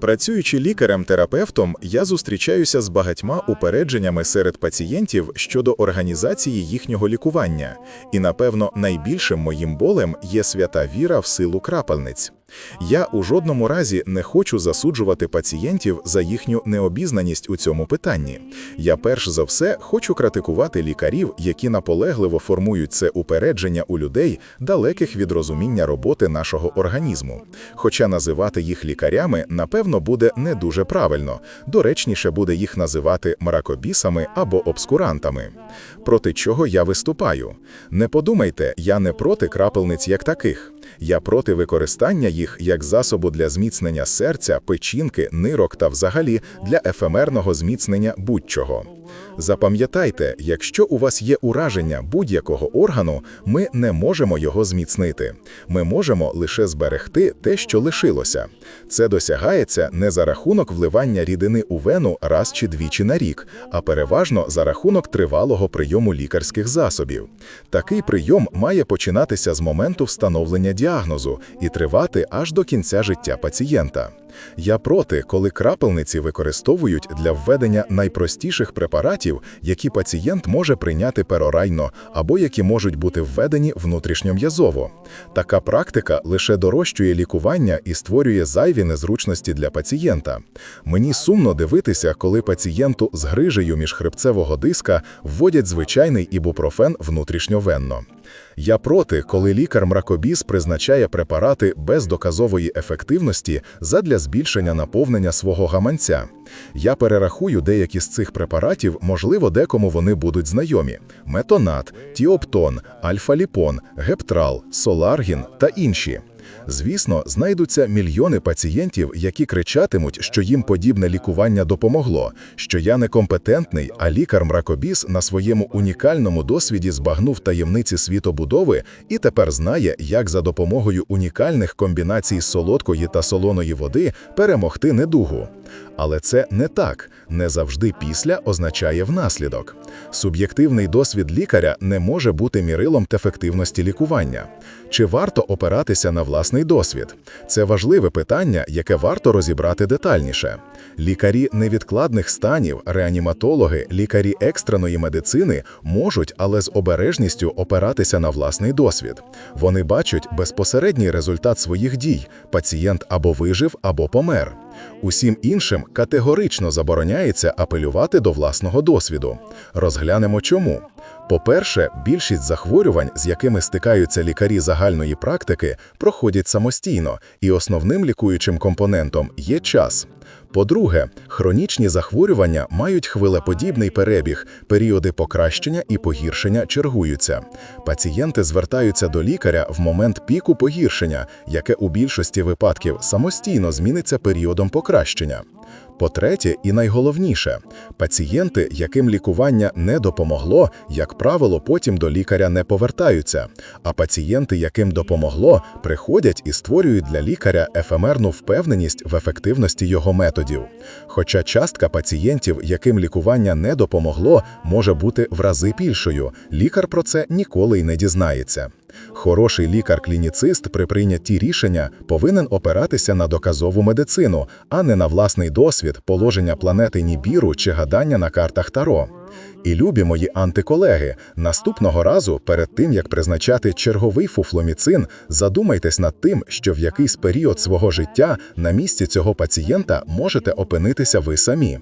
Працюючи лікарем-терапевтом, я зустрічаюся з багатьма упередженнями серед пацієнтів щодо організації їхнього лікування, і, напевно, найбільшим моїм болем є свята віра в силу крапельниць. Я у жодному разі не хочу засуджувати пацієнтів за їхню необізнаність у цьому питанні. Я перш за все хочу критикувати лікарів, які наполегливо формують це упередження у людей, далеких від розуміння роботи нашого організму. Хоча називати їх лікарями, напевно, буде не дуже правильно. Доречніше буде їх називати мракобісами або обскурантами. Проти чого я виступаю? Не подумайте, я не проти крапельниць як таких. Я проти використання їх як засобу для зміцнення серця, печінки, нирок та взагалі для ефемерного зміцнення будь-чого. Запам'ятайте, якщо у вас є ураження будь-якого органу, ми не можемо його зміцнити. Ми можемо лише зберегти те, що лишилося. Це досягається не за рахунок вливання рідини у вену раз чи двічі на рік, а переважно за рахунок тривалого прийому лікарських засобів. Такий прийом має починатися з моменту встановлення діагнозу і тривати аж до кінця життя пацієнта. Я проти, коли крапельниці використовують для введення найпростіших препаратів, які пацієнт може прийняти перорально або які можуть бути введені внутрішньом'язово. Така практика лише дорощує лікування і створює зайві незручності для пацієнта. Мені сумно дивитися, коли пацієнту з грижею міжхребцевого диска вводять звичайний ібупрофен внутрішньовенно. Я проти, коли лікар-мракобіс призначає препарати без доказової ефективності задля збільшення наповнення свого гаманця. Я перерахую деякі з цих препаратів, можливо, декому вони будуть знайомі: метонат, тіоптон, альфа-ліпон, гептрал, соларгін та інші. Звісно, знайдуться мільйони пацієнтів, які кричатимуть, що їм подібне лікування допомогло, що я некомпетентний, а лікар-мракобіс на своєму унікальному досвіді збагнув таємниці світобудови і тепер знає, як за допомогою унікальних комбінацій солодкої та солоної води перемогти недугу. Але це не так, не завжди після означає внаслідок. Суб'єктивний досвід лікаря не може бути мірилом ефективності лікування. Чи варто опиратися на власний досвід? Це важливе питання, яке варто розібрати детальніше. Лікарі невідкладних станів, реаніматологи, лікарі екстреної медицини можуть, але з обережністю опиратися на власний досвід. Вони бачать безпосередній результат своїх дій: пацієнт або вижив, або помер. Усім іншим категорично забороняється апелювати до власного досвіду. Розглянемо чому. По-перше, більшість захворювань, з якими стикаються лікарі загальної практики, проходять самостійно, і основним лікуючим компонентом є час. По-друге, хронічні захворювання мають хвилеподібний перебіг, періоди покращення і погіршення чергуються. Пацієнти звертаються до лікаря в момент піку погіршення, яке у більшості випадків самостійно зміниться періодом покращення. По-третє, і найголовніше, пацієнти, яким лікування не допомогло, як правило, потім до лікаря не повертаються. А пацієнти, яким допомогло, приходять і створюють для лікаря ефемерну впевненість в ефективності його методів. Хоча частка пацієнтів, яким лікування не допомогло, може бути в рази більшою, лікар про це ніколи й не дізнається. Хороший лікар-клініцист при прийнятті рішення повинен опиратися на доказову медицину, а не на власний досвід, положення планети Нібіру чи гадання на картах Таро. І любі мої антиколеги, наступного разу, перед тим як призначати черговий фуфломіцин, задумайтесь над тим, що в якийсь період свого життя на місці цього пацієнта можете опинитися ви самі.